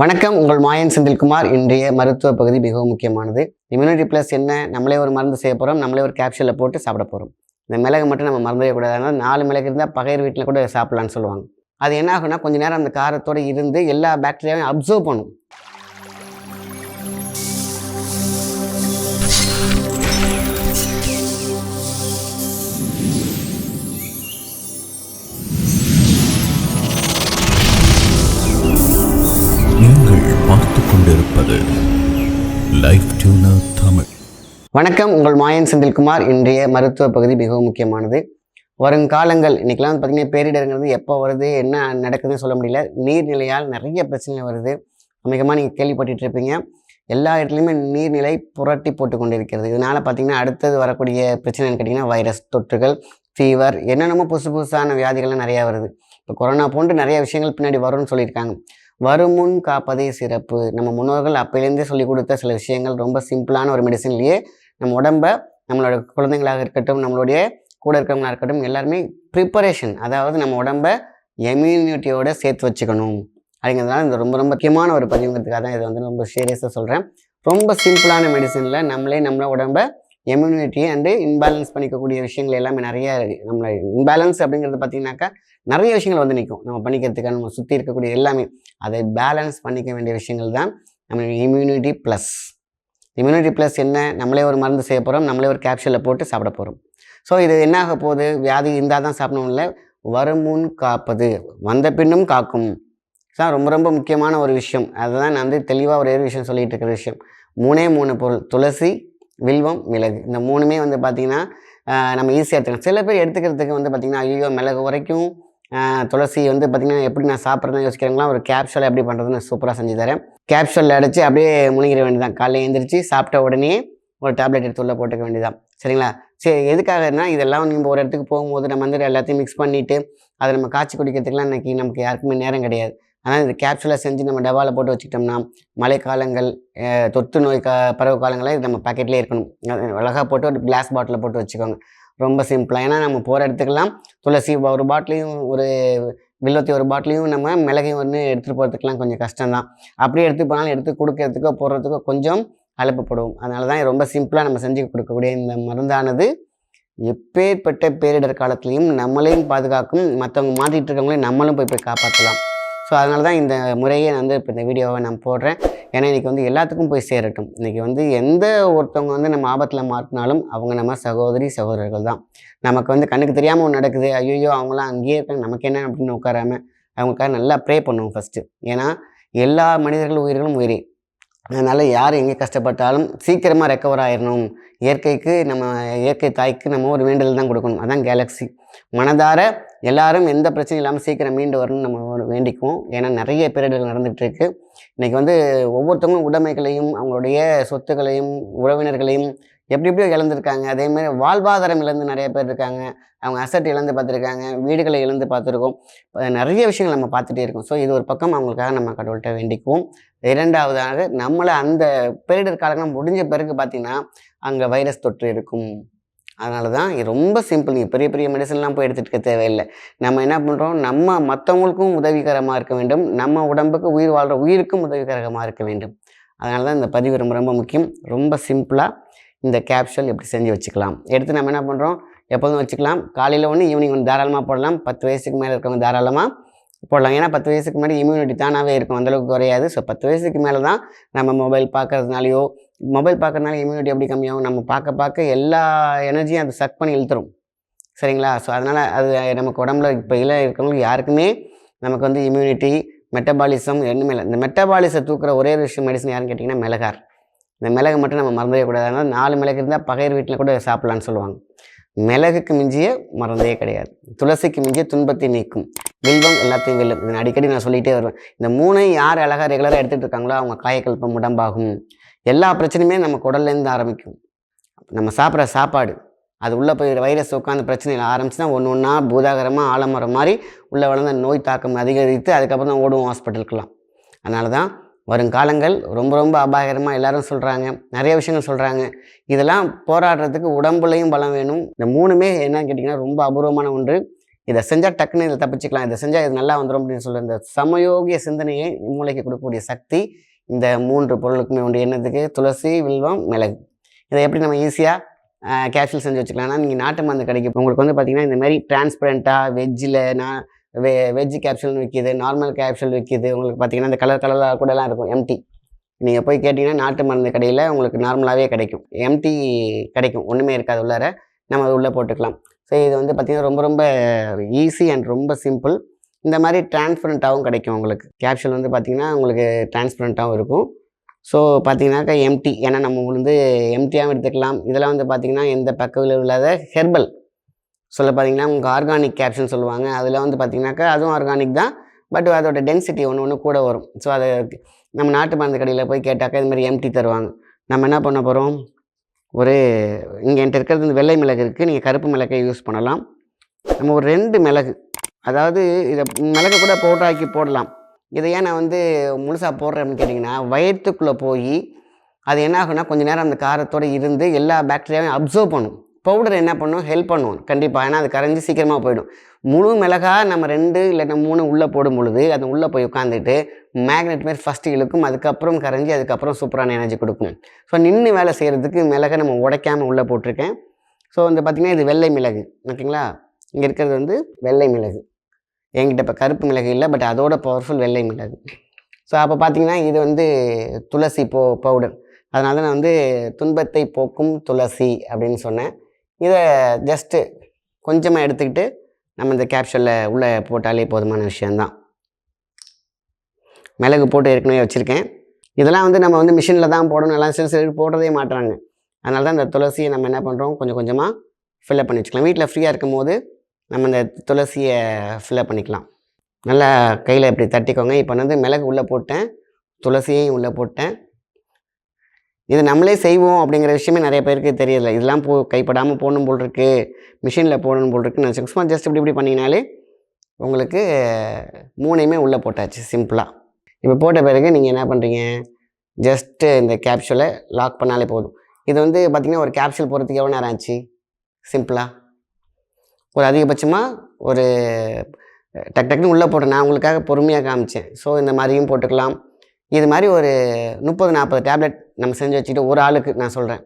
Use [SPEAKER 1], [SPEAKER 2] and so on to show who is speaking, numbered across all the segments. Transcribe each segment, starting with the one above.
[SPEAKER 1] வணக்கம் உங்கள் மாயன் செந்தில்குமார். இன்றைய மருத்துவ பகுதி மிகவும் முக்கியமானது. இம்யூனிட்டி ப்ளஸ் என்ன நம்மளே ஒரு மருந்து செய்ய போகிறோம் நம்மளே ஒரு கேப்சூலில் போட்டு சாப்பிட போகிறோம் இந்த மிளகு மட்டும் நம்ம மறந்துடவே கூடாது நாலு மிளகு இருந்தால் பகையர் வீட்டில் கூட சாப்பிட்லான்னு சொல்லுவாங்க. அது என்ன ஆகும்னா கொஞ்சம் நேரம் அந்த காரத்தோடு இருந்து எல்லா பாக்டீரியாவையும் அப்சர்வ் பண்ணும். வணக்கம் உங்கள் மாயன் செந்தில்குமார். இன்றைய மருத்துவ பகுதி மிகவும் முக்கியமானது. வருங்காலங்கள் வந்து பார்த்தீங்கன்னா பேரிடருங்கிறது எப்போ வருது என்ன நடக்குதுன்னு சொல்ல முடியல. நீர்நிலையால் நிறைய பிரச்சனை வருது. அமிகமாக நீங்கள் கேள்விப்பட்டுட்டு இருப்பீங்க. எல்லா இடத்துலையுமே நீர்நிலை புரட்டி போட்டு கொண்டிருக்கிறது. இதனால் பார்த்தீங்கன்னா அடுத்தது வரக்கூடிய பிரச்சனைன்னு கேட்டிங்கன்னா வைரஸ் தொற்றுகள் ஃபீவர் என்னென்னமோ புதுசு புதுசான வியாதிகள்லாம் நிறையா வருது. இப்போ கொரோனா போன்று நிறைய விஷயங்கள் பின்னாடி வரும்னு சொல்லியிருக்காங்க. வருமுன் காப்பதே சிறப்பு. நம்ம முன்னோர்கள் அப்போலேருந்தே சொல்லி கொடுத்த சில விஷயங்கள் ரொம்ப சிம்பிளான ஒரு மெடிசன்லேயே நம்ம உடம்ப நம்மளோட குழந்தைங்களாக இருக்கட்டும் நம்மளுடைய கூட இருக்கிறவங்களாக இருக்கட்டும் எல்லாருமே ப்ரிப்பரேஷன் அதாவது நம்ம உடம்ப எம்யூனிட்டியோட சேர்த்து வச்சுக்கணும். அப்படிங்கிறதுனால இந்த ரொம்ப ரொம்ப முக்கியமான ஒரு பதிவுங்கிறதுக்காக தான் இதை வந்து ரொம்ப சீரியஸாக சொல்கிறேன் ரொம்ப சிம்பிளான மெடிசனில் நம்மளே நம்மள உடம்ப எம்யூனிட்டி அண்டு இன்பேலன்ஸ் பண்ணிக்கக்கூடிய விஷயங்கள் எல்லாமே நிறைய நம்மளை இன்பேலன்ஸ் அப்படிங்கிறது பார்த்தீங்கன்னாக்கா நிறைய விஷயங்கள் வந்து நிற்கும் நம்ம பண்ணிக்கிறதுக்காக நம்ம சுற்றி இருக்கக்கூடிய எல்லாமே அதை பேலன்ஸ் பண்ணிக்க வேண்டிய விஷயங்கள் தான் நம்ம இம்யூனிட்டி ப்ளஸ் இம்யூனிட்டி ப்ளஸ் என்ன? நம்மளே ஒரு மருந்து செய்ய போகிறோம் நம்மளே ஒரு கேப்சூலில் போட்டு சாப்பிட போகிறோம் ஸோ இது என்ன ஆக போகுது? வியாதி இருந்தால் தான் சாப்பிடணும் இல்லை? வருமுன் காப்பது வந்த பின்னும் காக்கும். தான் ரொம்ப ரொம்ப முக்கியமான ஒரு விஷயம். அதுதான் நான் வந்து தெளிவாக ஒரே ஒரு விஷயம் சொல்லிகிட்டு இருக்கிற விஷயம். மூணே மூணு பொருள் துளசி வில்வம் மிளகு. இந்த மூணுமே வந்து பார்த்திங்கன்னா நம்ம ஈஸியாக எடுத்துக்கலாம். சில பேர் எடுத்துக்கிறதுக்கு வந்து பார்த்திங்கன்னா ஐயோ மிளகு வரைக்கும் துளசி வந்து பார்த்திங்கன்னா எப்படி நான் சாப்பிட்றதுன்னு யோசிக்கிறாங்களா ஒரு கேப்சூல் எப்படி பண்ணுறதுன்னு சூப்பராக செஞ்சு தரேன். கேப்சூலில் அடைச்சி அப்படியே முழுங்கிட வேண்டியதான் காலையில் எழுந்திரிச்சு சாப்பிட்ட உடனே ஒரு டேப்லெட் எடுத்து உள்ள போட்டுக்க வேண்டியதான் சரிங்களா? சரி எதுக்காகனா இதெல்லாம் நீங்கள் ஒரு இடத்துக்கு போகும்போது நம்ம வந்து எல்லாத்தையும் மிக்ஸ் பண்ணிவிட்டு அதை நம்ம காய்ச்சி குடிக்கிறதுக்குலாம் இன்றைக்கி நமக்கு யாருக்குமே நேரம் கிடையாது. ஆனால் இந்த கேப்சூலை செஞ்சு நம்ம டவாவில் போட்டு வச்சுக்கிட்டோம்னா மழைக்காலங்கள் அஹ், தொற்று நோய் கா பருவ காலங்களே இது நம்ம பாக்கெட்லேயே இருக்கணும். அழகாக போட்டு ஒரு கிளாஸ் பாட்டிலில் போட்டு வச்சுக்கோங்க. ரொம்ப சிம்பிளாக ஏன்னா நம்ம போகிற இடத்துக்கெல்லாம் துளசி ஒரு பாட்டிலையும் ஒரு வில்லத்தி ஒரு பாட்டிலையும் நம்ம மிளகையும் ஒன்று எடுத்துகிட்டு போகிறதுக்கெலாம் கொஞ்சம் கஷ்டம்தான். அப்படியே எடுத்து போனாலும் எடுத்து கொடுக்கறதுக்கோ போடுறதுக்கோ கொஞ்சம் அலப்பப்படுவோம். அதனால தான் ரொம்ப சிம்பிளாக நம்ம செஞ்சு கொடுக்கக்கூடிய இந்த மருந்தானது எப்பேற்பட்ட பேரிடர் காலத்துலேயும் நம்மளையும் பாதுகாக்கும். மற்றவங்க மாற்றிட்டு இருக்கவங்களையும் நம்மளும் போய் போய் காப்பாற்றலாம் ஸோ அதனால தான் இந்த முறையை நான் வந்து இப்போ இந்த வீடியோவை நான் போடுறேன். ஏன்னா இன்றைக்கி வந்து எல்லாத்துக்கும் போய் சேரட்டும். இன்றைக்கி வந்து எந்த ஒருத்தவங்க வந்து நம்ம ஆபத்தில் மாட்டினாலும் அவங்க நம்ம சகோதரி சகோதரர்கள் தான். நமக்கு வந்து கண்ணுக்கு தெரியாமல் ஒன்று நடக்குது. ஐயோ அவங்களாம் அங்கேயே இருக்காங்க. நமக்கு என்ன அப்படின்னு உட்காராமல் அவங்களுக்காக நல்லா ப்ரே பண்ணுவோம் ஃபஸ்ட்டு ஏன்னா எல்லா மனிதர்கள் உயிர்களும் உயிரே. அதனால் யார் எங்கே கஷ்டப்பட்டாலும் சீக்கிரமாக ரெக்கவர் ஆயிடணும் இயற்கைக்கு நம்ம இயற்கை தாய்க்கு நம்ம ஒரு வேண்டுதல் தான் கொடுக்கணும். அதான் கேலக்ஸி மனதார எல்லாரும் எந்த பிரச்சனையும் இல்லாமல் சீக்கிரம் மீண்டு வரணும்னு நம்ம ஒரு வேண்டிக்குவோம். ஏன்னா நிறைய பேரிடர்கள் நடந்துகிட்ருக்கு இன்றைக்கி வந்து ஒவ்வொருத்தவங்களும் உடைமைகளையும் அவங்களுடைய சொத்துக்களையும் உறவினர்களையும் எப்படி எப்படியோ இழந்திருக்காங்க. அதே மாதிரி வாழ்வாதாரம் இழந்து நிறைய பேர் இருக்காங்க. அவங்க அசட் இழந்து பார்த்துருக்காங்க. வீடுகளை இழந்து பார்த்துருக்கோம். நிறைய விஷயங்கள் நம்ம பார்த்துட்டே இருக்கோம். ஸோ இது ஒரு பக்கம் அவங்களுக்காக நம்ம கடவுள்கிட்ட வேண்டிக்குவோம். இரண்டாவதாக நம்மளை அந்த பேரிடர் காலங்கள் முடிஞ்ச பிறகு பார்த்திங்கன்னா அங்கே வைரஸ் தொற்று இருக்கும். அதனால தான் இது ரொம்ப சிம்பிள் நீங்கள் பெரிய பெரிய மெடிசன்லாம் போய் எடுத்துகிட்டு இருக்க தேவையில்லை. நம்ம என்ன பண்ணுறோம் நம்ம மற்றவங்களுக்கும் உதவிகரமாக இருக்க வேண்டும். நம்ம உடம்புக்கு உயிர் வாழ்கிற உயிருக்கும் உதவிகரமாக இருக்க வேண்டும். அதனால தான் இந்த பதிவு ரொம்ப ரொம்ப முக்கியம். ரொம்ப சிம்பிளாக இந்த கேப்ஷன் எப்படி செஞ்சு வச்சுக்கலாம்? எடுத்து நம்ம என்ன பண்ணுறோம் எப்போதும் வச்சுக்கலாம். காலையில் ஒன்று ஈவினிங் ஒன்று தாராளமாக போடலாம். பத்து வயசுக்கு மேலே இருக்கவங்க தாராளமாக போடலாம். ஏன்னா பத்து வயசுக்கு முன்னாடி இம்யூனிட்டி தானாகவே இருக்கும். அந்தளவுக்கு குறையாது. ஸோ பத்து வயசுக்கு மேலே தான் நம்ம மொபைல் பார்க்கறதுனாலையோ மொபைல் பார்க்கறதுனால இம்யூனிட்டி எப்படி கம்மியாகும் நம்ம பார்க்க பார்க்க எல்லா எனர்ஜியும் அது சக் பண்ணி இழுத்துரும். சரிங்களா? ஸோ அதனால் அது நமக்கு உடம்புல இப்போ இல்லை இருக்கிறவங்களுக்கு யாருக்குமே நமக்கு வந்து இம்யூனிட்டி மெட்டபாலிசம் ஒன்றுமே இல்லை இந்த மெட்டபாலிசம் தூக்குற ஒரே விஷயம் மெடிசன் யாருன்னு கேட்டிங்கன்னா மிளகார் இந்த மிளகு மட்டும் நம்ம மறந்தவே கூடாது. அதனால் நாலு மிளகு இருந்தால் பகையர் வீட்டில் கூட சாப்பிட்லான்னு சொல்லுவாங்க. மிளகுக்கு மிஞ்சிய மறந்தே கிடையாது. துளசிக்கு மிஞ்சிய துன்பத்தை நீக்கும். வில்வம் எல்லாத்தையும் வெல்லும். இதை நான் அடிக்கடி நான் சொல்லிகிட்டே வருவேன். இந்த மூணை யார் அழகாக ரெகுலராக எடுத்துகிட்டு இருக்காங்களோ அவங்க காயக்கல்பம் உடம்பாகும். எல்லா பிரச்சனையுமே நம்ம குடல்லேருந்து ஆரம்பிக்கும். நம்ம சாப்பிட்ற சாப்பாடு அது உள்ளே போய் வைரஸ் உட்காந்து பிரச்சனைகள் ஆரம்பிச்சுன்னா ஒன்று ஒன்றா பூதாகரமாக ஆலமரம் மாதிரி உள்ளே வளர்ந்த நோய் தாக்கம் அதிகரித்து அதுக்கப்புறம் தான் ஓடுவோம் ஹாஸ்பிட்டலுக்கெல்லாம் அதனால தான் வருங்காலங்கள் ரொம்ப ரொம்ப அபாயகரமாக எல்லாரும் சொல்கிறாங்க நிறைய விஷயங்கள் சொல்கிறாங்க இதெல்லாம் போராடுறதுக்கு உடம்புலையும் பலம் வேணும். இந்த மூணுமே என்னன்னு கேட்டிங்கன்னா ரொம்ப அபூர்வமான ஒன்று. இதை செஞ்சால் டக்குன்னு இதை தப்பிச்சுக்கலாம். இதை செஞ்சால் இது நல்லா வந்துடும் அப்படின்னு சொல்கிற இந்த சமயோகிய சிந்தனையை மூளைக்கு கொடுக்கக்கூடிய சக்தி இந்த மூன்று பொருளுக்குமே உண்டு. என்னதுக்கு? துளசி வில்வம் மிளகு. இதை எப்படி நம்ம ஈஸியாக கேப்சூல் செஞ்சு வச்சுக்கலாம்னா நீங்கள் நாட்டு மருந்து கிடைக்கும் உங்களுக்கு வந்து பார்த்தீங்கன்னா இந்த மாதிரி டிரான்ஸ்பரண்ட்டாக வெஜ்ஜில் நான் வெ வெஜ் கேப்சூல் விற்கிது நார்மல் கேப்சூல் விற்கிது உங்களுக்கு பார்த்தீங்கன்னா இந்த கலர் கலராக கூடலாம் இருக்கும். எம்டி நீங்கள் போய் கேட்டிங்கன்னா நாட்டு மருந்து கடையில் உங்களுக்கு நார்மலாகவே கிடைக்கும். எம்டி கிடைக்கும். ஒன்றுமே இருக்காது உள்ளார. நம்ம அது உள்ளே போட்டுக்கலாம். ஸோ இது வந்து பார்த்திங்கன்னா ரொம்ப ரொம்ப ஈஸி அண்ட் ரொம்ப சிம்பிள் இந்த மாதிரி டிரான்ஸ்பரண்ட்டாகவும் கிடைக்கும் உங்களுக்கு. கேப்சூல் வந்து பார்த்திங்கன்னா உங்களுக்கு டிரான்ஸ்பரண்ட்டாகவும் இருக்கும். ஸோ பார்த்தீங்கன்னாக்கா எம்டி ஏன்னா நம்ம வந்து எம்டியாகவும் எடுத்துக்கலாம். இதெல்லாம் வந்து பார்த்திங்கன்னா எந்த பக்க இல்லாத ஹெர்பல் சொல்ல பார்த்தீங்கன்னா உங்களுக்கு ஆர்கானிக் கேப்ஷன் சொல்லுவாங்க. அதில் வந்து பார்த்திங்கனாக்கா அதுவும் ஆர்கானிக் தான். பட் அதோட டென்சிட்டி ஒன்று ஒன்று கூட வரும். ஸோ அதை நம்ம நாட்டு மருந்து கடையில் போய் கேட்டாக்கா இது மாதிரி எம்டி தருவாங்க. நம்ம என்ன பண்ண போகிறோம் ஒரு இங்கே என்கிட்ட இருக்கிறது இந்த வெள்ளை மிளகு இருக்குது நீங்கள் கருப்பு மிளகை யூஸ் பண்ணலாம். நம்ம ஒரு ரெண்டு மிளகு அதாவது இதை மிளகு கூட பவுடர் போடலாம். இதை ஏன் நான் வந்து முழுசாக போடுறேன் கேட்டிங்கன்னா வயிற்றுக்குள்ளே போய் அது என்ன ஆகுனா கொஞ்ச நேரம் அந்த காரத்தோடு இருந்து எல்லா பாக்டீரியாவையும் அப்சர்வ் பண்ணும். பவுடர் என்ன பண்ணும்? ஹெல்ப் பண்ணுவோம் கண்டிப்பாக ஏன்னா அது கரைஞ்சி சீக்கிரமாக போயிடும். முழு மிளகா நம்ம ரெண்டு இல்லைன்னா மூணு உள்ளே போடும் பொழுது அது உள்ளே போய் உட்காந்துட்டு மேக்னெட் மாதிரி ஃபஸ்ட்டு இழுக்கும். அதுக்கப்புறம் கரைஞ்சி அதுக்கப்புறம் சூப்பரான எனர்ஜி கொடுக்கும். ஸோ நின்று வேலை செய்கிறதுக்கு மிளகை நம்ம உடைக்காமல் உள்ளே போட்டிருக்கேன். ஸோ வந்து பார்த்திங்கன்னா இது வெள்ளை மிளகு. ஓகேங்களா? இங்கே இருக்கிறது வந்து வெள்ளை மிளகு. என்கிட்ட இப்போ கருப்பு மிளகு இல்லை பட் அதோட பவர்ஃபுல் வெள்ளை மிளகு. ஸோ அப்போ பார்த்தீங்கன்னா இது வந்து துளசி போ பவுடர். அதனால தான் நான் வந்து துன்பத்தை போக்கும் துளசி அப்படின்னு சொன்னேன். இதை ஜஸ்ட்டு கொஞ்சமாக எடுத்துக்கிட்டு நம்ம இந்த கேப்சூலில் உள்ளே போட்டாலே போதுமான விஷயந்தான் மிளகு போட்டு ஏற்கனவே வச்சுருக்கேன். இதெல்லாம் வந்து நம்ம வந்து மிஷினில் தான் போடணும். எல்லாம் சில சிலர் போடுறதே மாட்டுறாங்க. அதனால தான் இந்த துளசியை நம்ம என்ன பண்ணுறோம் கொஞ்சம் கொஞ்சமாக ஃபில்லப் பண்ணி வச்சுக்கலாம். வீட்டில் ஃப்ரீயாக இருக்கும் போது நம்ம இந்த துளசியை ஃபில்லப் பண்ணிக்கலாம். நல்லா கையில் இப்படி தட்டிக்கோங்க. இப்போ வந்து மிளகு உள்ளே போட்டேன். துளசியையும் உள்ளே போட்டேன். இது நம்மளே செய்வோம் அப்படிங்கிற விஷயமே நிறைய பேருக்கு தெரியல. இதெல்லாம் போ கைப்படாமல் போடணும் போல் இருக்குது மிஷினில் போடணும் போல் இருக்குன்னு நினச்சி சும்மா ஜஸ்ட் இப்படி இப்படி பண்ணிங்கனாலே உங்களுக்கு மூணையுமே உள்ளே போட்டாச்சு சிம்பிளாக இப்போ போட்ட பிறகு நீங்கள் என்ன பண்ணுறீங்க ஜஸ்ட்டு இந்த கேப்சூலை லாக் பண்ணாலே போதும். இது வந்து பார்த்திங்கன்னா ஒரு கேப்சூல் போகிறதுக்கு எவ்வளோ நேரம் ஆச்சு? சிம்பிளாக ஒரு அதிகபட்சமாக ஒரு டக் டக்குன்னு உள்ளே போட்டேன். நான் உங்களுக்காக பொறுமையாக காமிச்சேன். ஸோ இந்த மாதிரியும் போட்டுக்கலாம். இது மாதிரி ஒரு முப்பது நாற்பது டேப்லெட் நம்ம செஞ்சு வச்சுக்கிட்டு ஒரு ஆளுக்கு நான் சொல்கிறேன்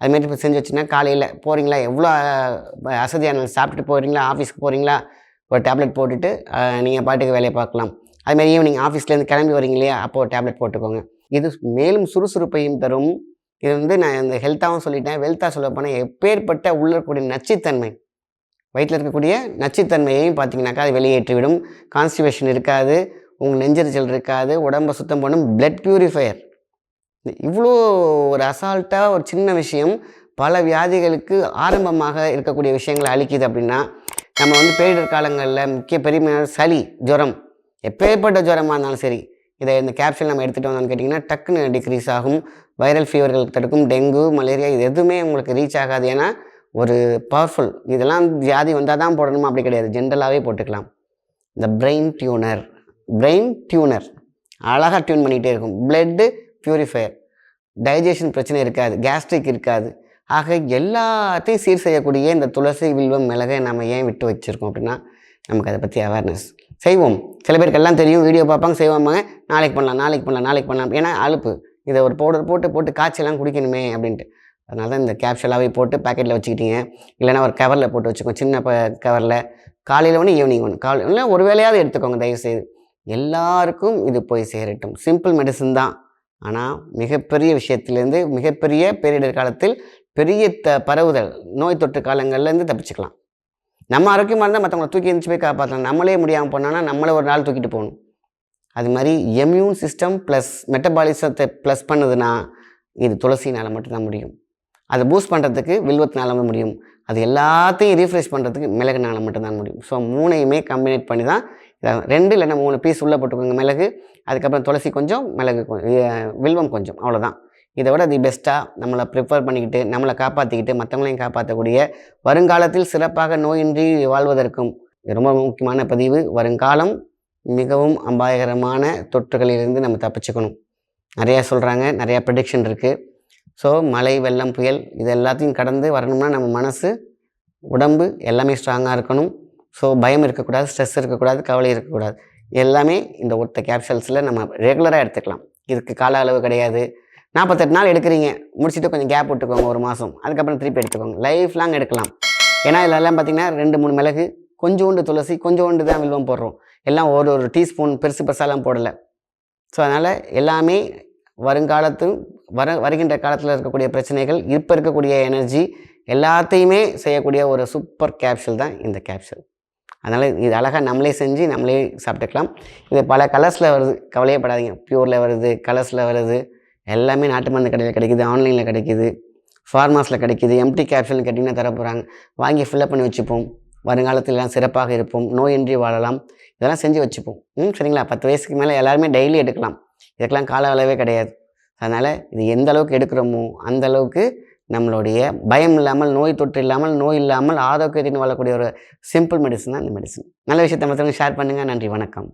[SPEAKER 1] அதுமாரி இப்போ செஞ்சு வச்சுன்னா காலையில் போகிறீங்களா எவ்வளோ அசதியான சாப்பிட்டுட்டு போகிறீங்களா ஆஃபீஸ்க்கு போகிறீங்களா ஒரு டேப்லெட் போட்டுட்டு நீங்கள் பாட்டுக்கு வேலையை பார்க்கலாம். அதுமாதிரி ஈவினிங் ஆஃபீஸ்லேருந்து கிளம்பி வரீங்க இல்லையா? அப்போ ஒரு டேப்லெட் போட்டுக்கோங்க. இது மேலும் சுறுசுறுப்பையும் தரும். இது வந்து நான் இந்த ஹெல்த்தாகவும் சொல்லிட்டேன். வெல்த்தாக சொல்ல போனால் எப்பேற்பட்ட உள்ள இருக்கக்கூடிய நச்சுத்தன்மை வயிற்றில் இருக்கக்கூடிய நச்சுத்தன்மையையும் பார்த்தீங்கன்னாக்கா அது வெளியேற்றிவிடும். கான்ஸ்டிபேஷன் இருக்காது. உங்கள் நெஞ்சரிச்சல் இருக்காது உடம்பை சுத்தம் பண்ணும் பிளட் பியூரிஃபையர் இவ்வளோ ஒரு அசால்ட்டாக ஒரு சின்ன விஷயம் பல வியாதிகளுக்கு ஆரம்பமாக இருக்கக்கூடிய விஷயங்களை அழிக்குது அப்படின்னா நம்ம வந்து பேரிடர் காலங்களில் முக்கிய பெருமையான சளி ஜுரம் எப்பேற்பட்ட ஜுரமாக இருந்தாலும் சரி இதை இந்த கேப்சூல் நம்ம எடுத்துகிட்டு வந்தோம்னு கேட்டிங்கன்னா டக்குன்னு டிக்ரீஸ் ஆகும் வைரல் ஃபீவர்களுக்கு தடுக்கும் டெங்கு மலேரியா இது எதுவுமே உங்களுக்கு ரீச் ஆகாது. ஏன்னா ஒரு பவர்ஃபுல் இதெல்லாம் வியாதி வந்தால் தான் போடணுமா? அப்படி கிடையாது. ஜென்ரலாகவே போட்டுக்கலாம். இந்த பிரெயின் டியூனர் பிரெயின் டியூனர் அழகாக டியூன் பண்ணிகிட்டே இருக்கும். பிளட்டு ப்யூரிஃபையர் டைஜஷன் பிரச்சனை இருக்காது. கேஸ்ட்ரிக் இருக்காது. ஆக எல்லாத்தையும் சீர் செய்யக்கூடிய இந்த துளசி வில்வம் மிளகை நம்ம ஏன் விட்டு வச்சுருக்கோம் அப்படின்னா நமக்கு அதை பற்றி அவேர்னஸ் செய்வோம். சில பேருக்கு எல்லாம் தெரியும். வீடியோ பார்ப்பாங்க செய்வாங்க. நாளைக்கு பண்ணலாம் நாளைக்கு பண்ணலாம் நாளைக்கு பண்ணலாம். ஏன்னா அலுப்பு இதை ஒரு பவுடர் போட்டு போட்டு காய்ச்சலாம் குடிக்கணுமே அப்படின்ட்டு. அதனால தான் இந்த கேப்சூலாகவே போட்டு பேக்கெட்டில் வச்சுக்கிட்டீங்க. இல்லைன்னா ஒரு கவரில் போட்டு வச்சுக்கோங்க. சின்ன ப கவரில் காலையில் ஒன்று ஈவினிங் ஒன்று காலை இல்லை ஒரு வேலையாவது எடுத்துக்கோங்க தயவுசெய்து. எல்லாருக்கும் இது போய் சேரட்டும். சிம்பிள் மெடிசன் தான். ஆனால் மிகப்பெரிய விஷயத்துலேருந்து மிகப்பெரிய பேரிடர் காலத்தில் பெரிய த பரவுதல் நோய் தொற்று காலங்கள்லேருந்து தப்பிச்சுக்கலாம். நம்ம ஆரோக்கியமாக இருந்தால் மற்றவங்களை தூக்கி எழுந்துச்சு போய் காப்பாற்றலாம் நம்மளே முடியாமல் போனோன்னா நம்மளே ஒரு நாள் தூக்கிட்டு போகணும். அது மாதிரி எம்யூன் சிஸ்டம் ப்ளஸ் மெட்டபாலிசத்தை ப்ளஸ் பண்ணுதுன்னா இது துளசினால் மட்டும்தான் முடியும். அதை பூஸ்ட் பண்ணுறதுக்கு வில்வத்தினால முடியும். அது எல்லாத்தையும் ரீஃப்ரெஷ் பண்ணுறதுக்கு மிளகுனால மட்டும்தான் முடியும். ஸோ மூணையுமே கம்பினேட் பண்ணி தான் ரெண்டு இல்லைன்னா மூணு பீஸ் உள்ளே போட்டுக்கோங்க. மிளகு அதுக்கப்புறம் துளசி கொஞ்சம் மிளகு வில்வம் கொஞ்சம் அவ்வளோதான் இதை விட தி பெஸ்ட்டாக நம்மளை ப்ரிஃபர் பண்ணிக்கிட்டு நம்மளை காப்பாற்றிக்கிட்டு மற்றவங்களையும் காப்பாற்றக்கூடிய வருங்காலத்தில் சிறப்பாக நோயின்றி வாழ்வதற்கும் இது ரொம்ப முக்கியமான பதிவு. வருங்காலம் மிகவும் அபாயகரமான தொற்றுகளிலிருந்து நம்ம தப்பிச்சுக்கணும். நிறையா சொல்கிறாங்க நிறையா ப்ரிடிக்ஷன் இருக்குது ஸோ மழை வெள்ளம் புயல் இது எல்லாத்தையும் கடந்து வரணும்னா நம்ம மனசு உடம்பு எல்லாமே ஸ்ட்ராங்காக இருக்கணும். ஸோ பயம் இருக்கக்கூடாது ஸ்ட்ரெஸ் இருக்கக்கூடாது கவலை இருக்கக்கூடாது. எல்லாமே இந்த ஒத்த கேப்சல்ஸில் நம்ம ரெகுலராக எடுத்துக்கலாம். இதுக்கு கால அளவு கிடையாது. நாற்பத்தெட்டு நாள் எடுக்கிறீங்க. முடிச்சுட்டு கொஞ்சம் கேப் விட்டுக்கோங்க ஒரு மாதம் அதுக்கப்புறம் திருப்பி எடுத்துக்கோங்க. லைஃப் லாங் எடுக்கலாம். ஏன்னா இதெல்லாம் பார்த்தீங்கன்னா ரெண்டு மூணு மிளகு கொஞ்சோண்டு துளசி கொஞ்சோண்டு தான் வில்வம் போடுறோம். எல்லாம் ஒரு ஒரு டீஸ்பூன் பெருசு பெருசாலாம் போடலை. ஸோ அதனால் எல்லாமே வருங்காலத்து வர வருகின்ற காலத்தில் இருக்கக்கூடிய பிரச்சனைகள் இப்போ இருக்கக்கூடிய எனர்ஜி எல்லாத்தையுமே செய்யக்கூடிய ஒரு சூப்பர் கேப்சூல் தான் இந்த கேப்சூல் அதனால் இது அழகாக நம்மளே செஞ்சு நம்மளே சாப்பிட்டுக்கலாம். இது பல கலர்ஸில் வருது. கவலையே படாதீங்க ப்யூரில் வருது கலர்ஸில் வருது. எல்லாமே நாட்டு மருந்து கடையில் கிடைக்குது ஆன்லைனில் கிடைக்குது ஃபார்மாஸில் கிடைக்குது எம்டி கேப்சூல்னு கேட்டிங்கன்னா தர போகிறாங்க வாங்கி ஃபில்லப் பண்ணி வச்சுப்போம். வருங்காலத்தில் எல்லாம் சிறப்பாக இருப்போம். நோயின்றி வாழலாம். இதெல்லாம் செஞ்சு வச்சுப்போம். ம் சரிங்களா? பத்து வயசுக்கு மேலே எல்லாருமே டெய்லி எடுக்கலாம். இதுக்கெல்லாம் கால அளவே கிடையாது. அதனால் இது எந்த அளவுக்கு எடுக்கிறோமோ அந்த அளவுக்கு நம்மளுடைய பயம் இல்லாமல் நோய் தொற்று இல்லாமல் நோய் இல்லாமல் ஆரோக்கியத்தின் வாழக்கூடிய ஒரு சிம்பிள் மெடிசன் தான் இந்த மெடிசன் நல்ல விஷயத்தை மற்றவங்க ஷேர் பண்ணுங்கள் நன்றி. வணக்கம்.